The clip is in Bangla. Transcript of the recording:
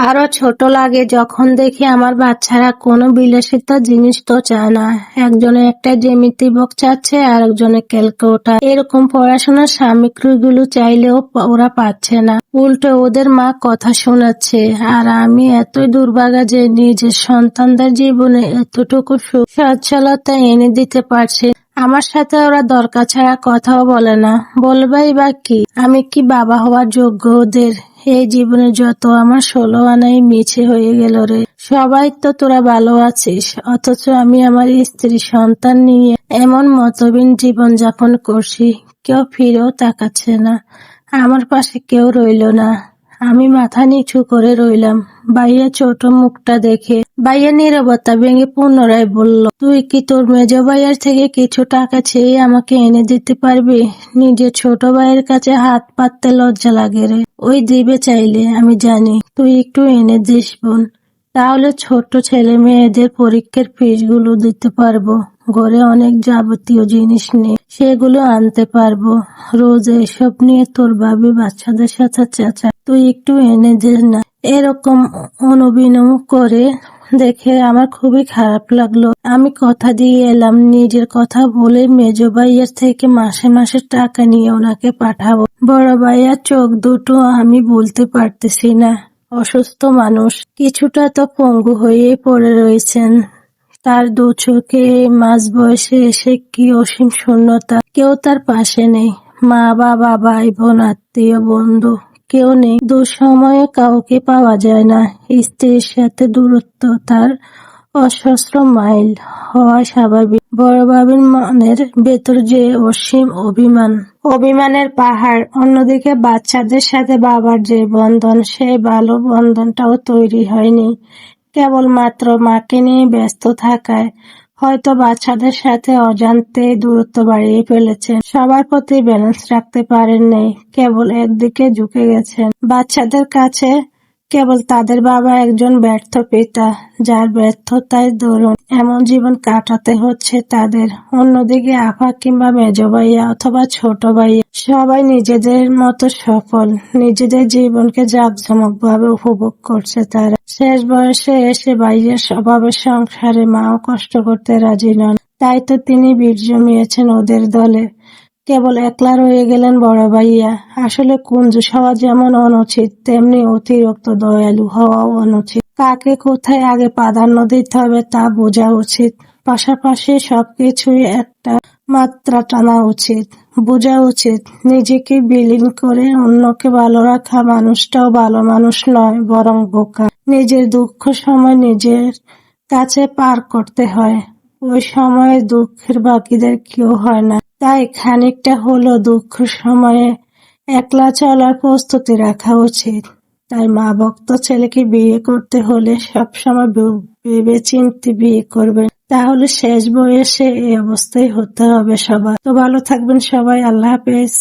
আরও ছোট লাগে যখন দেখি আমার বাচ্চারা কোনো বিলাসিতা জিনিস তো চায় না। একজনে একটা জ্যামিতি বক চাচ্ছে আর একজনে ক্যালকুলেটর এরকম পড়াশোনার সামগ্রীগুলো চাইলেও ওরা পাচ্ছে না। উল্টো ওদের মা কথা শোনাচ্ছে, আর আমি এতই দুর্ভাগা যে নিজের সন্তানদের জীবনে এতটুকু সচ্ছলতা এনে দিতে পারছি। আমার সাথে ওরা দরকার ছাড়া কথাও বলে না। বলবেই বা কি? আমি কি বাবা হওয়ার যোগ্য ওদের? এই জীবনে যত আমার ষোলো আনাই মিছে হয়ে গেল রে। সবাই তো তোরা ভালো আছিস, অথচ আমি আমার স্ত্রী সন্তান নিয়ে এমন মতবিন জীবন যাপন করছি, কেউ ফিরেও তাকাচ্ছে না, আমার পাশে কেউ রইল না। আমি মাথা নিচু করে রইলাম। ভাইয়া ছোট মুখটা দেখে ভাইয়া নীরবতা ভেঙে পুনরায় বলল, তুই কি তোর মেজ ভাইয়ের থেকে কিছু টাকা চেয়ে আমাকে এনে দিতে পারবি? নিজের ছোট ভাইয়ের কাছে হাত পাততে লজ্জা লাগে রে। ওই দিবে চাইলে, আমি জানি। তুই একটু এনে দিস বোন। তাহলে ছোট ছেলে মেয়েদের পরীক্ষার ফিসগুলো দিতে পারব। ঘরে অনেক যাবতীয় জিনিস নেই, সেগুলো আনতে পারব। রোজ এসব নিয়ে তোর ভাবি বাচ্চাদের সাথে চেঁচা তুই একটু এনে দে না। এরকম অনুবিনম করে দেখে আমার খুবই খারাপ লাগল। আমি কথা দিয়ে এলাম, নিজের কথা বলে মেজ ভাইয়ের থেকে মাসে মাসে টাকা নিয়ে ওনাকে পাঠাবো। বড় ভাইয়ার চোখ দুটো আমি বলতে পারতেছি না। অসুস্থ মানুষ। কিছুটা তো পঙ্গু হয়ে পড়ে রয়েছেন। তার দু চোখে মাঝ বয়সে এসে কি অসীম শূন্যতা? কেউ তার পাশে নেই। মা, বাবা, ভাই, বোন, আত্মীয়, বন্ধু কেউ নেই। দুঃসময়ে কাউকে পাওয়া যায় না। স্ত্রীর সাথে দূরত্ব তার অসহস্র মাইল হওয়া স্বাভাবিক। বড় বাবির মনের ভেতর যে অসীম অভিমান। অভিমানের পাহাড়। অন্যদিকে বাচ্চাদের সাথে বাবার যে বন্ধন, সেই ভালো বন্ধনটাও তৈরি হয়নি। কেবলমাত্র মাকে নিয়ে ব্যস্ত থাকায় হয়তো বাচ্চাদের সাথে অজান্তে দূরত্ব বাড়িয়ে ফেলেছেন। সবার প্রতি ব্যালেন্স রাখতে পারেন নাই কেবল একদিকে ঝুঁকে গেছেন। বাচ্চাদের কাছে কেবল তাদের বাবা একজন ব্যর্থ পিতা, যার ব্যর্থতায় দরুন এমন জীবন কাটাতে হচ্ছে তাদের। অন্যদিকে আপা কিংবা মেজ ভাইয়া অথবা ছোট ভাইয়া সবাই নিজেদের মতো সফল, নিজেদের জীবনকে জাঁকজমক ভাবে উপভোগ করছে তারা। শেষ বয়সে এসে ভাইয়ের স্বভাবের সংসারে মাও কষ্ট করতে রাজি নন, তাই তো তিনি বীর জমিয়েছেন ওদের দলে। কেবল একলা রয়ে গেলেন বড় ভাইয়া। আসলে কুঞ্জু হওয়া যেমন অনুচিত, তেমনি অতিরিক্ত দয়ালু হওয়াও অনুচিত। কাকে কোথায় আগে প্রাধান্য দিতে হবে তা বোঝা উচিত। পাশাপাশি সবকিছুই একটা মাত্রা টানা উচিত। বোঝা উচিত, নিজেকে বিলীন করে অন্যকে ভালো রাখা মানুষটাও ভালো মানুষ নয়, বরং বোকা। নিজের দুঃখ সময় নিজের কাছে পার করতে হয়। সময়ে দুঃখের বাকিদের কেউ হয় না। তাই খানিকটা হলো দুঃখ সময়ে একলা চলার প্রস্তুতি রাখা উচিত। তাই মা ভক্ত ছেলেকে বিয়ে করতে হলে সবসময় ভেবে চিনতে বিয়ে করবেন। তাহলে শেষ বয়সে এই অবস্থায় হতে হবে সবার। তো ভালো থাকবেন সবাই। আল্লাহ হাফেজ।